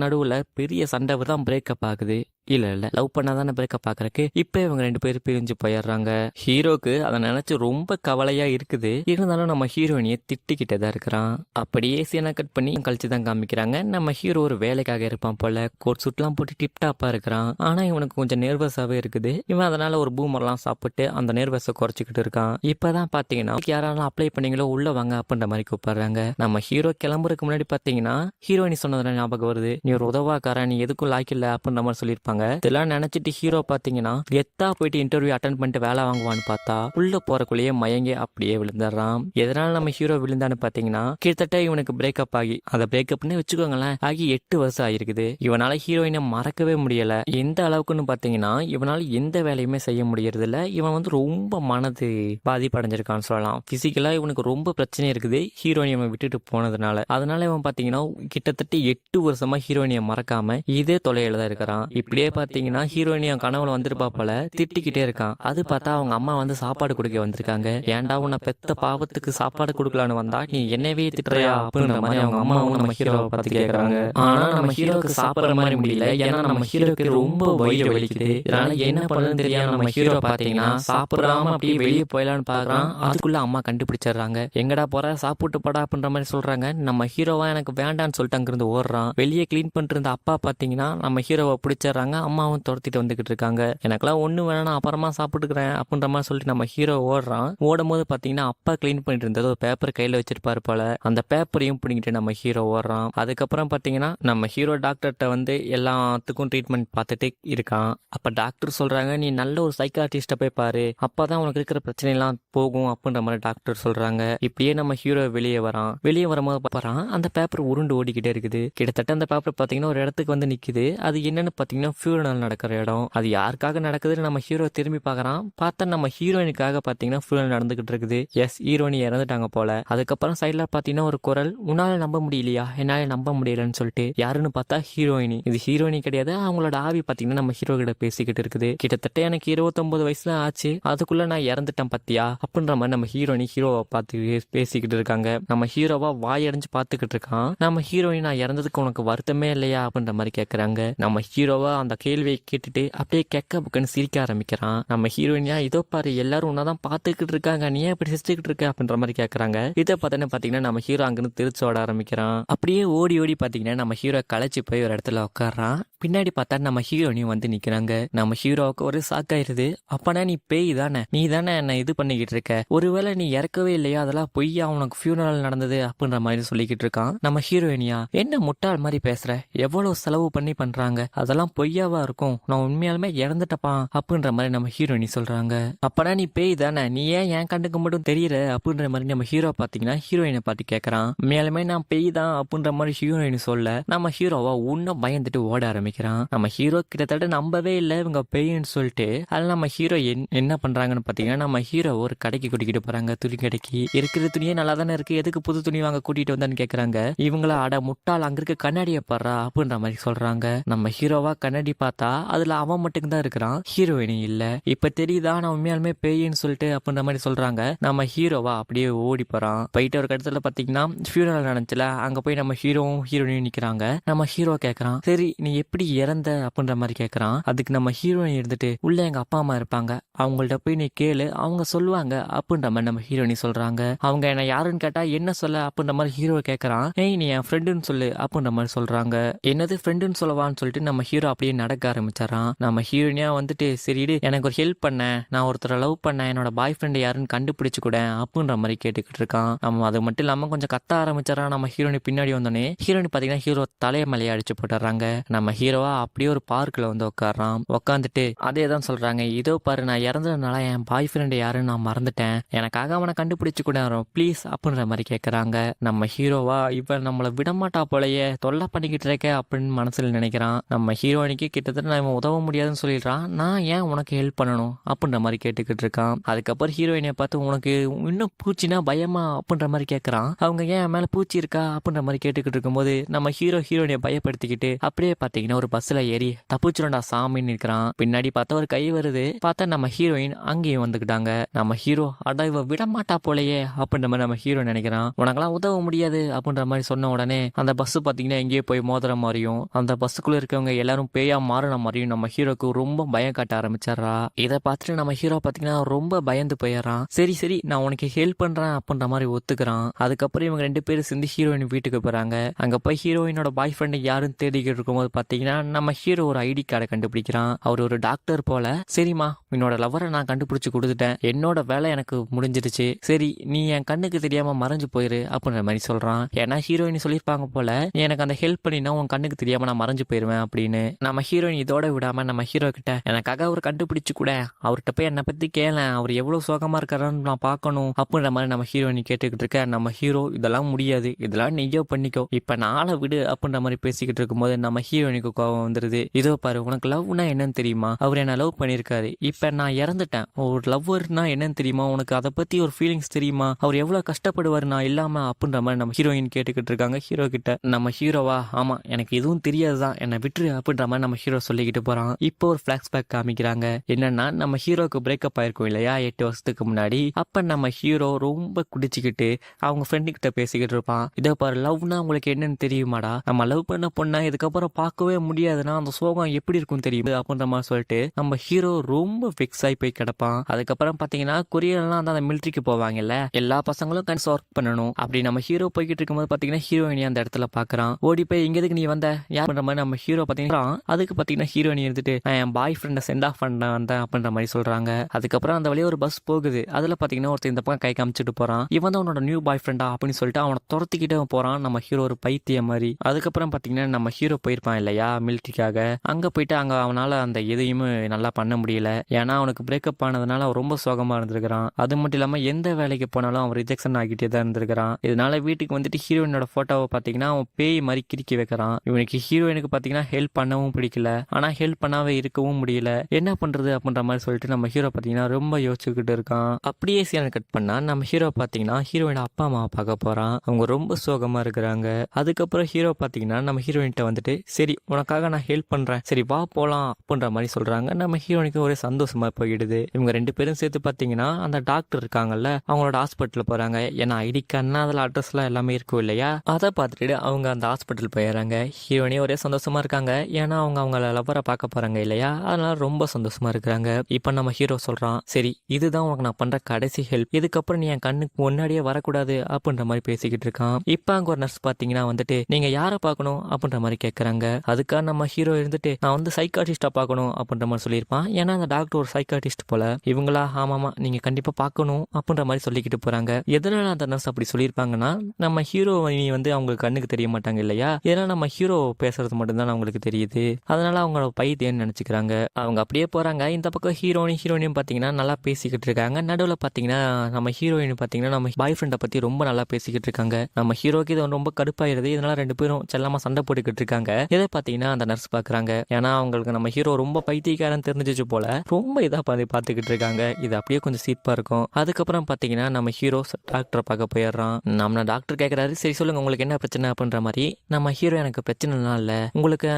நடுவுல பெரிய சண்டை தான் பிரேக்கப் ஆகுது. இல்ல இல்ல. லவ் பண்ணாதானே பிரேக்கப் ஆகுறக்கு இப்ப இவங்க ரெண்டு பேரும் பிரிஞ்சு போயிடுறாங்க. ஹீரோக்கு அதை நினைச்சு ரொம்ப கவலையா இருக்குது. இருந்தாலும் நம்ம ஹீரோயினியை திட்டிக்கிட்டே தான் இருக்கிறான். அப்படியே சீனா கட் பண்ணி கழிச்சு தான் காமிக்கிறாங்க. நம்ம ஹீரோ ஒரு வேலைக்காக இருப்பான் போல. கோட் சூட்லாம் போட்டு டிப்டாப்பா இருக்கிறான். ஆனா இவனுக்கு கொஞ்சம் நெர்வஸாவே இருக்குது. இவன் அதனால ஒரு பூமர்லாம் சாப்பிட்டு அந்த நர்வஸை குறைச்சிக்கிட்டு இருக்கான். இப்பதான் பாத்தீங்கன்னா யாராலும் அப்ளை பண்ணீங்களோ உள்ள வாங்க அப்படின்ற மாதிரி கூப்பிடுறாங்க. நம்ம ஹீரோ கிளம்புறதுக்கு முன்னாடி பாத்தீங்கன்னா ஹீரோயினி சொன்னதுல ஞாபகம் வருது. நீ ஒரு உதவாக்கார நீ எதுக்கும் லாய்க்கில்ல அப்படின்ற மாதிரி சொல்லியிருப்பாங்க. இதெல்லாம் நினைச்சிட்டு ஹீரோ பாத்தீங்கன்னா எத்தா போயிட்டு இன்டர்வியூ அட்டன் பண்ணிட்டு வேலை வாங்குவான்னு பார்த்தா உள்ள போறக்குள்ளேயே மயங்கி அப்படியே விழுந்துடுறான். எதனால நம்ம ஹீரோ விழுந்தான்னு பாத்தீங்கன்னா கிட்டத்தட்ட இவனுக்கு பிரேக்கப் ஆகி அதை பிரேக்கப்னு வச்சுக்கோங்களேன் ஆகி எட்டு வருஷம் ஆயிருக்குது. இவனால ஹீரோயினை மறக்கவே முடியல. எந்த அளவுக்குன்னு பாத்தீங்கன்னா இவனால எந்த வேலையுமே செய்ய முடியறது இல்ல இவன் வந்து ரொம்ப மனது பாதிப்படைஞ்சிருக்கான்னு சொல்லலாம். பிசிக்கலா இவனுக்கு ரொம்ப பிரச்சனை இருக்குது. ஹீரோயினை இவன் விட்டுட்டு போனதுனால. அதனால இவன் பாத்தீங்கன்னா கிட்டத்தட்ட எட்டு வருஷமா ஹீரோயினியை மறக்காம இதே தொலையில தான் இருக்கிறான். இப்படியே பாத்தீங்கன்னா ஹீரோயினி அவன் கனவுல வந்திருப்பா போல திட்டிக்கிட்டே இருக்கான். அது பார்த்தா அவங்க அம்மா வந்து சாப்பாடு கொடுக்க வந்திருக்காங்க. ஏன்டா உன்னை பெத்த பாவத்துக்கு சாப்பாடு கொடுக்கலான்னு வந்தா நீ என்னவே திட்டுறியா? அப்படின்ற மாதிரி அவங்க அம்மாவும் நம்ம ஹீரோவை பார்த்து கேட்கறாங்க ஆனா நம்ம ஹீரோவுக்கு சாப்பிட்ற மாதிரி முடியல. ஏன்னா நம்ம ஹீரோக்கு ரொம்ப வயிறு வலிக்குது. இதனால என்ன பண்ணுன்னு தெரியாம நம்ம ஹீரோ பாத்தீங்கன்னா சாப்பிடாம அப்படியே வெளியே போயிடலான்னு பாக்குறான் அதுக்குள்ள அம்மா கண்டுபிடிச்சிடுறாங்க. எங்கடா போற? சாப்பிட்டு படா அப்படின்ற மாதிரி சொல்றாங்க. நம்ம ஹீரோவா எனக்கு வேண்டான்னு சொல்லிட்டு அங்கிருந்து ஓடுறான். வெளியே கிளீன் பண்ணிட்டு இருந்த அப்பா பாத்தீங்கன்னா நம்ம ஹீரோவை பிடிச்சிடுறாங்க. அம்மாவும் துரத்திட்டு வந்துகிட்டு இருக்காங்க. எனக்கெல்லாம் ஒன்று வேணாம் அப்புறமா சாப்பிட்டுக்கிறேன் அப்படின்ற மாதிரி சொல்லிட்டு நம்ம ஹீரோ ஓடுறான். ஓடும் போது பார்த்தீங்கன்னா அப்பா க்ளீன் பண்ணிட்டு இருந்தது. ஒரு பேப்பர் கையில் வச்சிருப்பாரு போல. அந்த பேப்பரையும் பிடிங்கிட்டு நம்ம ஹீரோ ஓடுறான். அதுக்கப்புறம் பார்த்தீங்கன்னா நம்ம ஹீரோ டாக்டர்கிட்ட வந்து எல்லாத்துக்கும் ட்ரீட்மெண்ட் பார்த்துட்டு இருக்கான். அப்போ டாக்டர் சொல்கிறாங்க நீ நல்ல ஒரு சைக்காட்ரிஸ்ட போய் பாரு. அப்பதான் உனக்கு இருக்கிற பிரச்சனை எல்லாம் போகும் அப்படின்ற மாதிரி டாக்டர் சொல்றாங்க. இப்படியே நம்ம ஹீரோ வெளியே வரான். வெளியே வரும்போது பாறான் அந்த பேப்பர் உருண்டு ஓடிக்கிட்டே இருக்குது. கிட்டத்தட்ட அந்த பேப்பர் பார்த்தீங்கன்னா ஒரு இடத்துக்கு வந்து நிற்குது அது என்னன்னு பார்த்தீங்கன்னா ஃபியூனல் நடக்கிற இடம். அது யாருக்காக நடக்குதுன்னு நம்ம ஹீரோ திரும்பி பார்க்குறான் பார்த்தா நம்ம ஹீரோயினுக்காக பார்த்தீங்கன்னா ஃபியூனல் நடந்துகிட்டு இருக்குது. எஸ் ஹீரோயின் இறந்துட்டாங்க போல. அதுக்கப்புறம் சைடில் பார்த்தீங்கன்னா ஒரு குரல் உன்னால் நம்ப முடியலையா? என்னால் நம்ப முடியலன்னு சொல்லிட்டு. யாருன்னு பார்த்தா ஹீரோயினி இது ஹீரோயினி கிடையாது. அவங்களோட ஆவி பார்த்தீங்கன்னா நம்ம ஹீரோ கிட்ட பேசிக்கிட்டு இருக்குது. கிட்டத்தட்ட எனக்கு இருபத்தொன்பது வயசுல ஆச்சு. அதுக்குள்ள நான் இறந்துட்டேன் பார்த்தியா அப்படின்ற மாதிரி நம்ம ஹீரோயினி ஹீரோவை பார்த்து பேசிக்கிட்டு இருக்காங்க. நம்ம ஹீரோவா வாயடைஞ்சு பார்த்துக்கிட்டு இருக்கான். நம்ம ஹீரோயின் நான் இறந்ததுக்கு உனக்கு வருத்தமே இல்லையா? அப்படின்ற மாதிரி கேட்குறாங்க நம்ம ஹீரோவா அந்த கேள்வியை கேட்டுட்டு அப்படியே கெக்க புக்குன்னு சிரிக்க ஆரம்பிக்கிறான். நம்ம ஹீரோயினியா இதோ பாரு எல்லாரும் உன்னதான் பார்த்துக்கிட்டு இருக்காங்க. நீ ஏன் இப்படி சிரிச்சுக்கிட்டு இருக்க? அப்படின்ற மாதிரி கேட்குறாங்க இதை பார்த்தோன்னே பார்த்தீங்கன்னா நம்ம ஹீரோ அங்கிருந்து திருச்சி ஓட ஆரம்பிக்கிறான். அப்படியே ஓடி ஓடி பார்த்தீங்கன்னா நம்ம ஹீரோ களைச்சி போய் ஒரு இடத்துல உட்காடுறான் பின்னாடி பார்த்தா நம்ம ஹீரோனியும் வந்து நிற்கிறாங்க நம்ம ஹீரோவுக்கு ஒரு சாக்காயிருது அப்பனா நீ பேய் தானே? நீ தானே என்ன இது பண்ணிக்கிட்டு இருக்க ஒருவேளை நீ இறக்கவே இல்லையா அதெல்லாம் பொய்யா உனக்கு ஃபியூனரல் நடந்தது அப்படின்ற மாதிரி சொல்லிக்கிட்டு இருக்கான் நம்ம ஹீரோயினியா என்ன முட்டாள் மாதிரி பேசுற? எவ்வளவு செலவு பண்ணி பண்றாங்க? அதெல்லாம் பொய்யாவா இருக்கும்? நான் உண்மையாலுமே இறந்துட்டப்பா அப்படின்ற மாதிரி நம்ம ஹீரோயினி சொல்றாங்க. அப்பனா நீ பேய் தானே? நீ ஏன் என் கண்ணுக்கு மட்டும் தெரியல? அப்படின்ற மாதிரி நம்ம ஹீரோ பாத்தீங்கன்னா ஹீரோயினை பார்த்து கேட்கறான் உண்மையாலுமே நான் பேய் தான் அப்படின்ற மாதிரி ஹீரோயினி சொல்ல நம்ம ஹீரோவா உன்னும் பயந்துட்டு ஓட ஆரம்பிக்கிறான். நம்ம ஹீரோ கிட்டத்தட்ட நம்பவே இல்லை இவங்க பேயின்னு சொல்லிட்டு. அதில் நம்ம ஹீரோ என்ன பண்றாங்கன்னு பாத்தீங்கன்னா நம்ம ஹீரோ ஒரு கடைக்கு கூட்டிகிட்டு போறாங்க துணி கடைக்கு. இருக்கிற துணியே நல்லா தானே இருக்கு. எதுக்கு புது துணி வாங்க கூட்டிட்டு வந்தான்னு கேக்குறாங்க. இவங்கள அட முட்டாள் அங்க இருக்க கண்ணாடியை பாடுறா அப்படின்ற மாதிரி சொல்றாங்க. நம்ம ஹீரோவா கண்ணாடி பார்த்தா அதுல அவன் மட்டும் தான் இருக்கிறான். ஹீரோயினி இல்ல. இப்ப தெரியுதா நான் உண்மையாலுமே பேயின்னு சொல்லிட்டு அப்படின்ற மாதிரி சொல்றாங்க. நம்ம ஹீரோவா அப்படியே ஓடி போறான். போயிட்டு ஒரு இடத்துல பாத்தீங்கன்னா ஃபியூனல் நடந்துச்சுல. அங்க போய் நம்ம ஹீரோவும் ஹீரோயினும் நிக்கிறாங்க. நம்ம ஹீரோ கேக்குறான். சரி நீ எப்படி இறந்த? அப்படின்ற மாதிரி கேக்குறான். அதுக்கு நம்ம ஹீரோயின் இருந்துட்டு உள்ள எங்க அப்பா அம்மா இருப்பாங்க. அவங்கள்ட்ட போய் நீ கேளு. அவங்க சொல்லுவாங்க. அப்படின்ற மாதிரி நம்ம ஹீரோயினி சொல்றாங்க. அவங்க என்ன யாருன்னு கேட்டா என்ன சொல்ல அப்படின்ற மாதிரி ஹீரோ கேட்கறான் ஏய் நீ என் ஃப்ரெண்டுன்னு சொல்லு அப்படின்ற மாதிரி சொல்றாங்க. என்னது ஃப்ரெண்டுன்னு சொல்லவான்னு சொல்லிட்டு நம்ம ஹீரோ அப்படியே நடக்க ஆரம்பிச்சாரான் நம்ம ஹீரோயினியா வந்துட்டு சரி எனக்கு ஒரு ஹெல்ப் பண்ண. நான் ஒருத்தரை லவ் பண்ணேன் என்னோட பாய் ஃப்ரெண்ட் யாருன்னு கண்டுபிடிச்சு கூட அப்படின்ற மாதிரி கேட்டுக்கிட்டு இருக்கான். நம்ம அது மட்டும் இல்லாம கொஞ்சம் கத்த ஆரம்பிச்சாரான் நம்ம ஹீரோனி பின்னாடி வந்தோடனே ஹீரோனி பாத்தீங்கன்னா ஹீரோ தலைய மலையை அடிச்சு போட்டுறாங்க நம்ம ஹீரோவா அப்படியே ஒரு பார்க்ல வந்து உட்காடுறான் உட்காந்துட்டு அதே தான் சொல்றாங்க. இதோ பாரு நான் இறந்ததுனால என் பாய் ஃப்ரெண்ட் யாருன்னு நான் மறந்துட்டேன். எனக்காக அவனை கண்டுபிடிச்சு கூட ப்ளீஸ் அப்படின்ற மாதிரி கேட்குறாங்க நம்ம ஹீரோவா இவன் நம்மளை விடமாட்டா போலயே தொல்லை பண்ணிக்கிட்டு இருக்க அப்படின்னு மனசில் நினைக்கிறான். நம்ம ஹீரோயினிக்கு கிட்டத்தட்ட நான் இவன் உதவ முடியாதுன்னு சொல்லிடுறான். நான் ஏன் உனக்கு ஹெல்ப் பண்ணணும்? அப்படின்ற மாதிரி கேட்டுக்கிட்டு இருக்கான். அதுக்கப்புறம் ஹீரோயினை பார்த்து உனக்கு இன்னும் பூச்சினா பயமா? அப்படின்ற மாதிரி கேட்குறான் அவங்க ஏன் மேலே பூச்சி இருக்கா? அப்படின்ற மாதிரி கேட்டுக்கிட்டு இருக்கும்போது நம்ம ஹீரோ ஹீரோயினை பயப்படுத்திக்கிட்டு அப்படியே பார்த்தீங்கன்னா ஒரு பஸ்ல ஏறி தப்பிச்சிருண்டா சாமின்னு இருக்கிறான் பின்னாடி பார்த்தா ஒரு கை வருது. பார்த்தா நம்ம ஹீரோயின் அங்கேயும் வந்துக்கிட்டாங்க. நம்ம ஹீரோ அடா இவ விட மாட்டா போலயே அப்படின்ற மாதிரி நம்ம ஹீரோ நினைக்கிறான். உனக்கெல்லாம் உதவ முடியாது அப்படின்ற மாதிரி சொன்ன உடனே அந்த பஸ் பாத்தீங்கன்னா எங்கேயோ போய் மோதுற மாதிரியும் அந்த பஸ்ஸுக்குள்ள இருக்கவங்க எல்லாரும் பேயா மாறின மாதிரியும் நம்ம ஹீரோக்கு ரொம்ப பயம் காட்ட ஆரம்பிச்சிடுறா. இதை பார்த்துட்டு நம்ம ஹீரோ பாத்தீங்கன்னா ரொம்ப பயந்து போயிடுறான். சரி சரி நான் உனக்கு ஹெல்ப் பண்றேன் அப்படின்ற மாதிரி ஒத்துக்கிறான். அதுக்கப்புறம் இவங்க ரெண்டு பேரும் சேர்ந்து ஹீரோயின் வீட்டுக்கு போறாங்க. அங்க போய் ஹீரோயினோட பாய் ஃப்ரெண்ட் யாருன்னு தேடிக்கிட்டு இருக்கும்போது பாத்தீங்கன்னா நம்ம ஹீரோ ஒரு ஐடி கார்டை கண்டுபிடிக்கிறான். அவர் ஒரு டாக்டர் போல சரிம்மா என்னோட லவரை நான் கண்டுபிடிச்சு கொடுத்துட்டேன். என்னோட வேலை எனக்கு முடிஞ்சிருச்சு சரி நீ என் கண்ணுக்கு தெரியாம மறைஞ்சு போயிரு அப்படின்ற மாதிரி சொல்றான். ஏன்னா ஹீரோயின் சொல்லியிருப்பாங்க போல நீ எனக்கு அந்த ஹெல்ப் பண்ணினா உன் கண்ணுக்கு தெரியாம நான் மறைஞ்சு போயிருவேன் அப்படின்னு. நம்ம ஹீரோயின் இதோட விடாம நம்ம ஹீரோ கிட்ட எனக்காக அவர் கண்டுபிடிச்சு கூட அவர்கிட்ட போய் என்னை பத்தி கேள அவர் எவ்வளவு சோகமா இருக்காருன்னு நான் பார்க்கணும் அப்படின்ற மாதிரி நம்ம ஹீரோயின் கேட்டுக்கிட்டு இருக்க நம்ம ஹீரோ இதெல்லாம் முடியாது இதெல்லாம் நீயோ பண்ணிக்கோ இப்ப நாளை விடு அப்படின்ற மாதிரி பேசிக்கிட்டு இருக்கும்போது நம்ம ஹீரோயினுக்கு கோவம் வந்துருது. இதோ பாரு உனக்கு லவ்னா என்னன்னு தெரியுமா? அவர் என்ன லவ் பண்ணியிருக்காரு. இப்ப நான் இறந்துட்டேன். ஒரு லவ்வர்னா என்னன்னு தெரியும்? உனக்கு அதை பத்தி ஒரு ஃபீலிங்ஸ் தெரியுமா? அவர் எவ்வளவு கஷ்டப்படுவார் நான் இல்லாம அப்படின்ற மாதிரி நம்ம ஹீரோயின் கேட்டுக்கிட்டு இருக்காங்க. ஹீரோ கிட்ட நம்ம ஹீரோவா ஆமா எனக்கு எதுவும் தெரியாதுதான். என்னை விட்டுரு அப்படின்ற மாதிரி நம்ம ஹீரோ சொல்லிக்கிட்டு போறான் இப்போ ஒரு பேக் காமிக்கிறாங்க. என்னன்னா நம்ம ஹீரோக்கு பிரேக்கப் ஆயிருக்கும் இல்லையா? எட்டு வருஷத்துக்கு முன்னாடி. அப்ப நம்ம ஹீரோ ரொம்ப குடிச்சுக்கிட்டு அவங்க ஃப்ரெண்டு கிட்ட பேசிக்கிட்டு இருப்பான். இதை பாரு லவ்னா உங்களுக்கு என்னன்னு தெரியுமாடா? நம்ம லவ் பண்ண பொண்ணா இதுக்கப்புறம் பார்க்கவே முடியாதுன்னா அந்த சோகம் எப்படி இருக்கும் தெரியுது அப்படின்ற மாதிரி சொல்லிட்டு நம்ம ஹீரோ ரொம்ப ஃபிக்ஸ் ஆகி போய் கிடப்பான். அதுக்கப்புறம் பாத்தீங்கன்னா கொரியன்லாம் அந்த மிலிட்ரிக்கு போவாங்கல்ல எல்லா பசங்களும் கன்ஸ் ஒர்க் பண்ணணும். அப்படி நம்ம ஹீரோ போய்கிட்டு இருக்கும்போது பாத்தீங்கன்னா ஹீரோயினி அந்த இடத்துல பாக்குறான். ஓடி போய் இங்க எதுக்கு நீ வந்த? யார் பண்ற மாதிரி நம்ம ஹீரோ பாத்தீங்கன்னா அதுக்கு பாத்தீங்கன்னா ஹீரோயினி இருந்துட்டு நான் என் பாய் ஃப்ரெண்டை சென்ட் ஆஃப் பண்ண வந்தேன் அப்படின்ற மாதிரி சொல்றாங்க. அதுக்கப்புறம் அந்த வழியே ஒரு பஸ் போகுது. அதுல பாத்தீங்கன்னா ஒருத்தர் இந்த பக்கம் கை காமிச்சிட்டு போறான். இவன் தான் உன்னோட நியூ பாய் ஃப்ரெண்டா அப்படின்னு சொல்லிட்டு அவனை துரத்திக்கிட்டே போறான். நம்ம ஹீரோ ஒரு பைத்திய மாதிரி. அதுக்கப்புறம் பாத்தீங்கன்னா நம்ம ஹீரோ போயிருப்பான் இல்லையா மிலிட்ரிக்காக அங்க போயிட்டு அங்க அவனால அந்த எதையுமே நல்லா பண்ண முடியல. ஏன்னா அவனுக்கு பிரேக்கப் ஆனதுனால ரொம்ப சோகமா இருந்திருக்கிறான். அது மட்டும் இல்லாமல் எந்த வேலைக்கு போனாலும் அவன் ரிஜெக்ஷன் ஆகிட்டே தான் இருந்திருக்கிறான். இதனால வீட்டுக்கு வந்துட்டு ஹீரோயினோட போட்டோவை பார்த்தீங்கன்னா அவன் பேய் மாதிரி கிறுக்கி வைக்கிறான். இவனுக்கு ஹீரோயினுக்கு பார்த்தீங்கன்னா ஹெல்ப் பண்ணவும் பிடிக்கல. ஆனால் ஹெல்ப் பண்ணாவே இருக்கவும் முடியல. என்ன பண்ணுறது அப்படின்ற மாதிரி சொல்லிட்டு நம்ம ஹீரோ பார்த்தீங்கன்னா ரொம்ப யோசிச்சுக்கிட்டு இருக்கான். அப்படியே சீனை கட் பண்ணால் நம்ம ஹீரோ பார்த்தீங்கன்னா ஹீரோயின் அப்பா அம்மாவை பார்க்க போகிறான் அவங்க ரொம்ப சோகமாக இருக்கிறாங்க. அதுக்கப்புறம் ஹீரோ பார்த்தீங்கன்னா நம்ம ஹீரோயின்கிட்ட வந்துட்டு சரி உனக்காக நான் ஹெல்ப் பண்ணுறேன் சரி வா போகலாம் அப்படின்ற மாதிரி சொல்கிறாங்க நம்ம ஹீரோயினுக்கு ஒரே சந்தோஷமாக போயிடுது. இவங்க ரெண்டு பேரும் சேர்த்து பாத்தீங்கன்னா அந்த டாக்டர் இருக்காங்கல்ல அவங்களோட ஹாஸ்பிட்டல் போறாங்க. ஏன்னா ஐடி கார்டுனா அதுல அட்ரஸ் எல்லாம் எல்லாமே இருக்கும் இல்லையா? அதை பார்த்துட்டு அவங்க அந்த ஹாஸ்பிட்டல் போயிடுறாங்க. ஹீரோனே ஒரே சந்தோஷமா இருக்காங்க. ஏன்னா அவங்க அவங்கள லவரை பார்க்க போறாங்க இல்லையா? அதனால ரொம்ப சந்தோஷமா இருக்கிறாங்க. இப்போ நம்ம ஹீரோ சொல்றான் சரி இதுதான் உனக்கு நான் பண்ற கடைசி ஹெல்ப் இதுக்கப்புறம் நீ என் கண்ணுக்கு முன்னாடியே வரக்கூடாது அப்படின்ற மாதிரி பேசிக்கிட்டு இருக்கான். இப்போ அங்க ஒரு நர்ஸ் பாத்தீங்கன்னா வந்துட்டு நீங்க யாரை பார்க்கணும்? அப்படின்ற மாதிரி கேட்கறாங்க அதுக்காக நம்ம ஹீரோ இருந்துட்டு நான் வந்து சைக்காட்டிஸ்டா பார்க்கணும் அப்படின்ற மாதிரி சொல்லியிருப்பான். ஏன்னா அந்த டாக்டர் ஒரு சைக்காட்டிஸ்ட் போல. இவங்களா ஆமாமா நீங்க கண்டிப்பா பார்க்கணும் அப்படின்ற மாதிரி சொல்லிக்கிட்டு போறாங்க. எதனால அந்த நர்ஸ் அப்படி சொல்லியிருப்பாங்கன்னா நம்ம ஹீரோ இனி வந்து அவங்க கண்ணுக்கு தெரிய மாட்டாங்க இல்லையா? இதெல்லாம் நம்ம ஹீரோ பேசுறது மட்டும்தான் அவங்களுக்கு தெரியுது. அதனால அவங்க பைத்தியன்னு நினைச்சுக்கிறாங்க. அவங்க அப்படியே போறாங்க. இந்த பக்கம் ஹீரோனி ஹீரோயினும் பாத்தீங்கன்னா நல்லா பேசிக்கிட்டு இருக்காங்க. நடுவில் பாத்தீங்கன்னா நம்ம ஹீரோயின் பாத்தீங்கன்னா நம்ம பாய் ஃப்ரெண்டை பத்தி ரொம்ப நல்லா பேசிக்கிட்டு இருக்காங்க. நம்ம ஹீரோக்கு இது ரொம்ப கடுப்பாயிருது இதனால ரெண்டு பேரும் செல்லாம சண்டை போட்டுக்கிட்டு இருக்காங்க. இதை பாத்தீங்கன்னா அந்த நர்ஸ் பாக்குறாங்க ஏன்னா அவங்களுக்கு நம்ம ஹீரோ ரொம்ப பைத்தியக்காரன் தெரிஞ்சிச்சு போல ரொம்ப இதா பார்த்து பார்த்துக்கிட்டு இருக்காங்க. இது அப்படியே கொஞ்சம் சீப்பாக இருக்கும். அதுக்கப்புறம் பார்த்தீங்கன்னா நம்ம ஹீரோ டாக்டரை பார்க்க போயிடுறான். நம்ம டாக்டர் கேட்கறாரு சரி சொல்லுங்கள் உங்களுக்கு என்ன பிரச்சனை? அப்படின்ற மாதிரி நம்ம ஹீரோ எனக்கு பிரச்சனைலாம் இல்லை உங்களுக்கு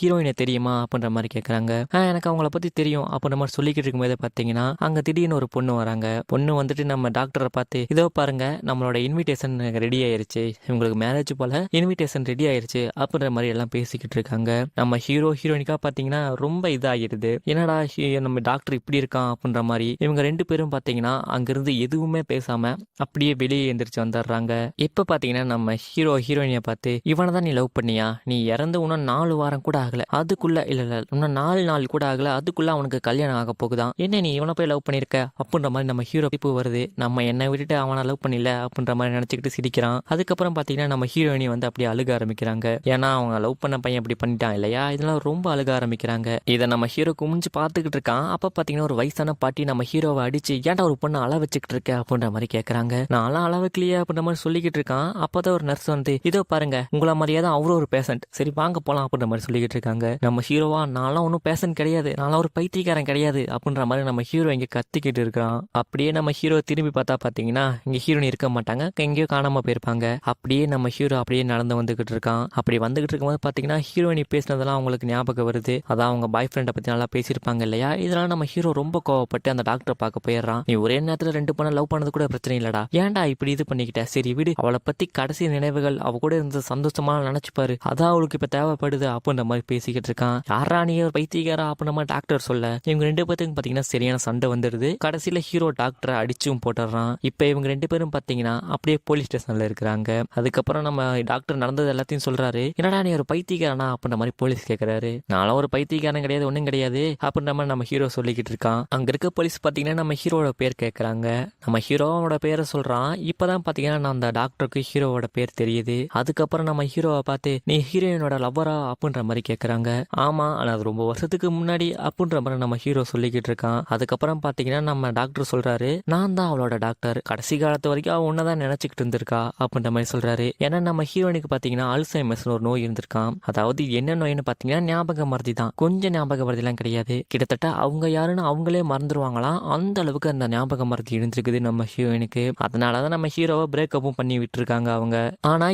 ஹீரோயினை தெரியுமா? அப்படின்ற மாதிரி கேட்குறாங்க எனக்கு அவங்கள பற்றி தெரியும். அப்படின்ற மாதிரி சொல்லிக்கிட்டு இருக்கும்போது பார்த்தீங்கன்னா அங்கே திடீர்னு ஒரு பொண்ணு வராங்க. பொண்ணு வந்துட்டு நம்ம டாக்டரை பார்த்து இதோ பாருங்க நம்மளோட இன்விடேஷன் ரெடி ஆயிருச்சு. இவங்களுக்கு மேரேஜ் போல இன்விடேஷன் ரெடி ஆயிருச்சு. அப்படின்ற மாதிரி எல்லாம் பேசிக்கிட்டு இருக்காங்க. நம்ம ஹீரோ ஹீரோயினிக்கா பார்த்தீங்கன்னா ரொம்ப இதாகிடுது. என்னடா ஹீ- நம்ம டாக்டர் இப்படி இருக்கான். அப்படின்ற மாதிரி இவங்க ரெண்டு பேரும் பார்த்தீங்கன்னா அங்கிருந்து எதுவுமே பேசாமல் அப்படியே வெளியே எந்திரிச்சு வந்துடுறாங்க இப்போ பார்த்தீங்கன்னா நம்ம ஹீரோ ஹீரோயினியை பார்த்து இவனை தான் நீ லவ் பண்ணியா? நீ இறந்து இன்னும் நாலு வாரம் கூட ஆகல. அதுக்குள்ள இல்லை இல்லை இன்னும் நாலு நாள் கூட ஆகல. அதுக்குள்ள அவனுக்கு கல்யாணம் ஆக போகுதான் என்ன நீ இவனை போய் லவ் பண்ணியிருக்க அப்படின்ற மாதிரி நம்ம ஹீரோ இப்போ வருது. நம்ம என்னை விட்டுட்டு அவனை லவ் பண்ணல அப்படின்ற மாதிரி நினச்சிக்கிட்டு சிரிக்கிறான். அதுக்கப்புறம் பார்த்தீங்கன்னா நம்ம ஹீரோயினி வந்து அப்படியே அழுக ஆரம்பிக்கிறாங்க. ஏன்னா அவங்க லவ் பண்ண பையன் அப்படி பண்ணிட்டான் இல்லையா? இதெல்லாம் ரொம்ப அழுக ஆரம்பிக்கிறாங்க. இதை நம்ம ஹீரோ குமிஞ்சு பார்த்துக்கிட்டு இருக்கான். அப்போ பார்த்தீங்கன்னா ஒரு வயசான பாட்டி நம்ம ஹீரோவை அடிச்சு ஏன்டா ஒரு பொண்ணு அள வச்சுக்கிட்டு இருக்க? அப்படின்ற மாதிரி கேட்குறாங்க நான்லாம் அள வைக்கலையே அப்படின்ற மாதிரி சொல்லிக்கிட்டு இருக்கான். அப்பதான் ஒரு நர்ஸ் வந்து இதோ பாருங்க உங்களை மாதிரியே தான் அவரும் ஒரு பேஷண்ட் சரி வாங்க போலாம் அப்படின்ற மாதிரி சொல்லிக்கிட்டு இருக்காங்க. நம்ம ஹீரோவா நான்லாம் ஒன்றும் பேஷண்ட் கிடையாது. நான்லாம் ஒரு பைத்தியக்காரன் கிடையாது அப்படின்ற மாதிரி நம்ம ஹீரோ இங்கே கத்திக்கிட்டு இருக்கிறான். அப்படியே நம்ம ஹீரோ திரும்பி பார்த்தா பார்த்தீங்கன்னா இங்கே ஹீரோயின் இருக்க மாட்டாங்க. எங்கேயோ காணாமல் போயிருப்பாங்க. அப்படியே நம்ம ஹீரோ அப்படியே நடந்து வந்துகிட்டு இருக்கான். அப்படி வந்துகிட்டு இருக்கும்போது பார்த்தீங்கன்னா ஹீரோயினி பேசினதெல்லாம் அவங்களுக்கு ஞாபகம் வருது. அதான் அவங்க பாய் ஃப்ரெண்டை பற்றி நல்லா பேசியிருப்பாங்க இல்லையா? இதனால நம்ம ஹீரோ ரொம்ப கோவப்பட்டு அந்த டாக்டரை பார்க்க போய் போயிடுறான். நீ ஒரே நேரத்துல ரெண்டு பொண்ணை லவ் பண்ணது கூட பிரச்சனை இல்லடா. ஏன்டா இப்படி இது பண்ணிக்கிட்ட? சரி விடு. அவளை பத்தி கடைசி நினைவுகள் அவ கூட இருந்த சந்தோஷமா நினைச்சுப்பாரு. அதான் அவளுக்கு இப்ப தேவைப்படுது அப்படின்ற மாதிரி பேசிக்கிட்டு இருக்கான். யாரா நீ ஒரு பைத்தியக்காரா அப்படின்ற டாக்டர் சொல்ல? இவங்க ரெண்டு பேத்துக்கும் பாத்தீங்கன்னா சரியான சண்டை வந்துடுது. கடைசியில ஹீரோ டாக்டரை அடிச்சும் போட்டுறான் இப்ப இவங்க ரெண்டு பேரும் பாத்தீங்கன்னா அப்படியே போலீஸ் ஸ்டேஷன்ல இருக்கிறாங்க. அதுக்கப்புறம் நம்ம டாக்டர் நடந்தது எல்லாத்தையும் சொல்றாரு. என்னடா நீ ஒரு பைத்தியக்காரனா அப்படின்ற மாதிரி போலீஸ் கேட்கிறாரு நானும் ஒரு பைத்தியக்காரன் கிடையாது ஒன்றும் கிடையாது அப்படின்ற மாதிரி நம்ம ஹீரோ சொல்லிக்கிட்டு இருக்கான். அங்க இருக்க போலீஸ் பாத்தீங்கன்னா நம்ம ஹீரோவோட பேர் கேட்குறாங்க நம்ம ஹீரோவோட பேரை சொல்கிறான் இப்போ தான் பார்த்தீங்கன்னா நான் அந்த டாக்டருக்கு ஹீரோவோட பேர் தெரியுது. அதுக்கப்புறம் நம்ம ஹீரோவை பார்த்து நீ ஹீரோயினோட லவ்வரா அப்படின்ற மாதிரி கேட்குறாங்க ஆமாம் ஆனால் அது ரொம்ப வருஷத்துக்கு முன்னாடி அப்படின்ற மாதிரி நம்ம ஹீரோ சொல்லிக்கிட்டு இருக்கான். அதுக்கப்புறம் பார்த்தீங்கன்னா நம்ம டாக்டர் சொல்கிறாரு நான் தான் அவளோட டாக்டர் கடைசி காலத்து வரைக்கும் அவ தான் நினச்சிக்கிட்டு இருந்திருக்கா அப்படின்ற மாதிரி சொல்கிறாரு ஏன்னா நம்ம ஹீரோனுக்கு பார்த்தீங்கன்னா அல்சைமஸ்னு ஒரு நோய் இருந்திருக்கான் அதாவது என்ன நோய்னு பார்த்தீங்கன்னா ஞாபக மருதி தான். கொஞ்சம் ஞாபக மருதிலாம் கிடையாது. கிட்டத்தட்ட அவங்க யாருன்னு அவங்களே மறந்துடுவாங்களாம் அந்த அளவுக்கு அந்த ஞாபகம் மரத்து இருந்திருக்குது நம்ம ஹீரோயினுக்கு அதனாலதான் நம்ம ஹீரோவை பிரேக்கப்பும் பண்ணி விட்டுருக்காங்க அவங்க. ஆனா